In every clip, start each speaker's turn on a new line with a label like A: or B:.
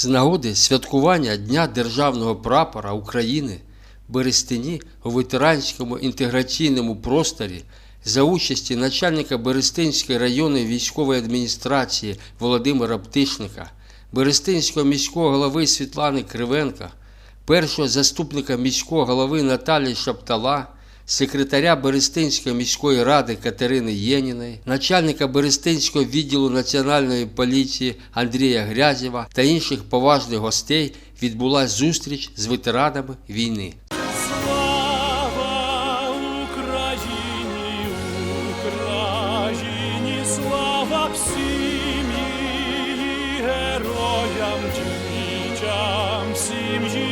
A: З нагоди святкування Дня Державного прапора України Берестині у ветеранському інтеграційному просторі за участі начальника Берестинської районної військової адміністрації Володимира Птишника, Берестинського міського голови Світлани Кривенка, першого заступника міського голови Наталії Шаптала, секретаря Берестинської міської ради Катерини Єніної, начальника Берестинського відділу Національної поліції Андрія Грязєва та інших поважних гостей відбулася зустріч з ветеранами війни.
B: Всім героям, дітям, всім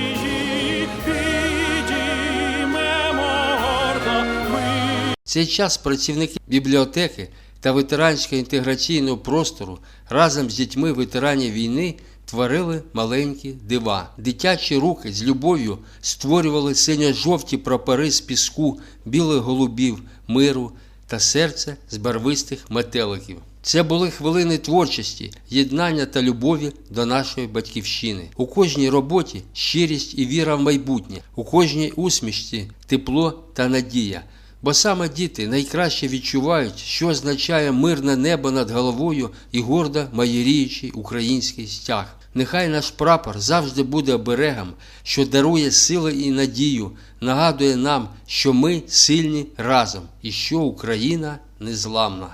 A: цей час працівники бібліотеки та ветеранського інтеграційного простору разом з дітьми ветеранів війни творили маленькі дива. Дитячі руки з любов'ю створювали синьо-жовті прапори з піску, білих голубів, миру та серце з барвистих метеликів. Це були хвилини творчості, єднання та любові до нашої батьківщини. У кожній роботі щирість і віра в майбутнє, у кожній усмішці тепло та надія. Бо саме діти найкраще відчувають, що означає мирне небо над головою і гордо майоріючий український стяг. Нехай наш прапор завжди буде оберегом, що дарує сили і надію, нагадує нам, що ми сильні разом і що Україна незламна.